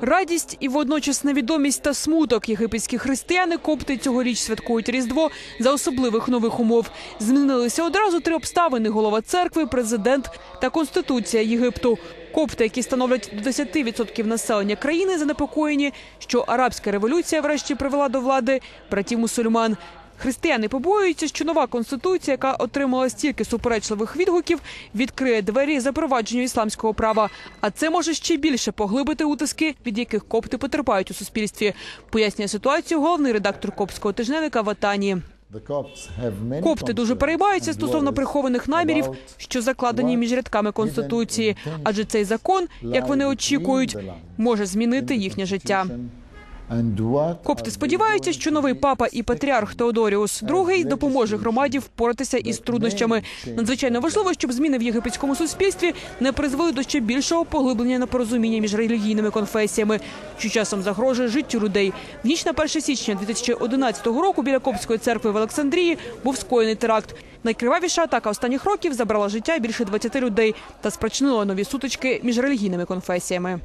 Радість і водночас невідомість та смуток єгипетські християни копти цьогоріч святкують Різдво за особливих нових умов. Змінилися одразу три обставини: голова церкви, президент та конституція Єгипту. Копти, які становлять до 10% населення країни, занепокоєні, що арабська революція врешті привела до влади братів мусульман. Християни побоюються, що нова конституція, яка отримала стільки суперечливих відгуків, відкриє двері запровадженню ісламського права. А це може ще більше поглибити утиски, від яких копти потерпають у суспільстві. Пояснює ситуацію головний редактор копського тижневика Ватані. Копти дуже переймаються стосовно прихованих намірів, що закладені між рядками конституції, адже цей закон, як вони очікують, може змінити їхнє життя. Копти сподіваються, що новий папа і патріарх Теодоріус II допоможе громаді впоратися із труднощами. Надзвичайно важливо, щоб зміни в єгипетському суспільстві не призвели до ще більшого поглиблення непорозуміння між релігійними конфесіями, що часом загрожує життю людей. В ніч на 1 січня 2011 року біля Коптської церкви в Олександрії був скоєний теракт. Найкривавіша атака останніх років забрала життя більше 20 людей та спричинила нові сутички між релігійними конфесіями.